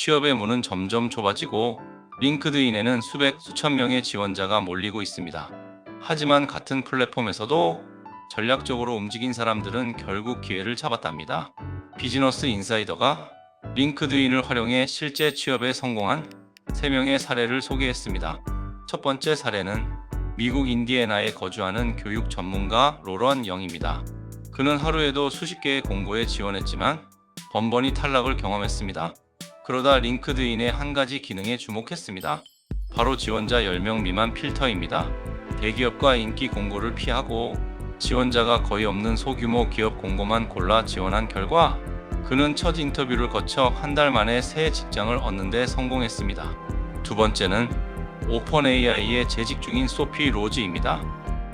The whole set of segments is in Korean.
취업의 문은 점점 좁아지고 링크드인에는 수백, 수천 명의 지원자가 몰리고 있습니다. 하지만 같은 플랫폼에서도 전략적으로 움직인 사람들은 결국 기회를 잡았답니다. 비즈너스 인사이더가 링크드인을 활용해 실제 취업에 성공한 3명의 사례를 소개했습니다. 첫 번째 사례는 미국 인디애나에 거주하는 교육 전문가 로런 영입니다. 그는 하루에도 수십 개의 공고에 지원했지만 번번이 탈락을 경험했습니다. 그러다 링크드인의 한 가지 기능에 주목했습니다. 바로 지원자 10명 미만 필터입니다. 대기업과 인기 공고를 피하고 지원자가 거의 없는 소규모 기업 공고만 골라 지원한 결과 그는 첫 인터뷰를 거쳐 한 달 만에 새 직장을 얻는 데 성공했습니다. 두 번째는 오픈 AI에 재직 중인 소피 로즈입니다.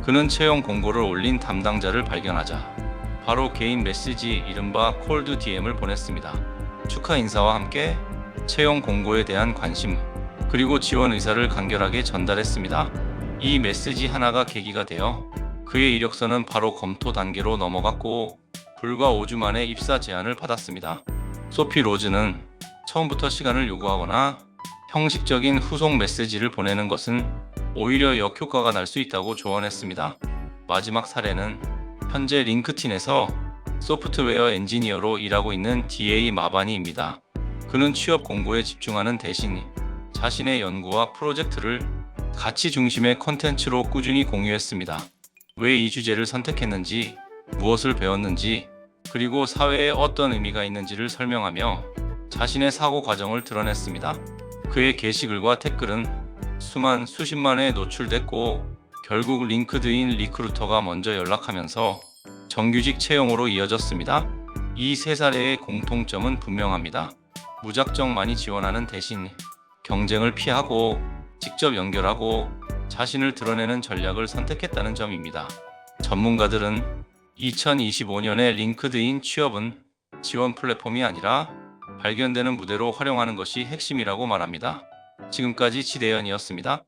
그는 채용 공고를 올린 담당자를 발견하자 바로 개인 메시지 이른바 콜드 DM을 보냈습니다. 축하 인사와 함께 채용 공고에 대한 관심 그리고 지원 의사를 간결하게 전달했습니다. 이 메시지 하나가 계기가 되어 그의 이력서는 바로 검토 단계로 넘어갔고 불과 5주 만에 입사 제안을 받았습니다. 소피 로즈는 처음부터 시간을 요구하거나 형식적인 후속 메시지를 보내는 것은 오히려 역효과가 날 수 있다고 조언했습니다. 마지막 사례는 현재 링크틴에서 소프트웨어 엔지니어로 일하고 있는 DA 마바니입니다. 그는 취업 공고에 집중하는 대신 자신의 연구와 프로젝트를 가치 중심의 컨텐츠로 꾸준히 공유했습니다. 왜 이 주제를 선택했는지, 무엇을 배웠는지, 그리고 사회에 어떤 의미가 있는지를 설명하며 자신의 사고 과정을 드러냈습니다. 그의 게시글과 댓글은 수만 수십만에 노출됐고 결국 링크드인 리크루터가 먼저 연락하면서 정규직 채용으로 이어졌습니다. 이 세 사례의 공통점은 분명합니다. 무작정 많이 지원하는 대신 경쟁을 피하고 직접 연결하고 자신을 드러내는 전략을 선택했다는 점입니다. 전문가들은 2025년의 링크드인 취업은 지원 플랫폼이 아니라 발견되는 무대로 활용하는 것이 핵심이라고 말합니다. 지금까지 지대현이었습니다.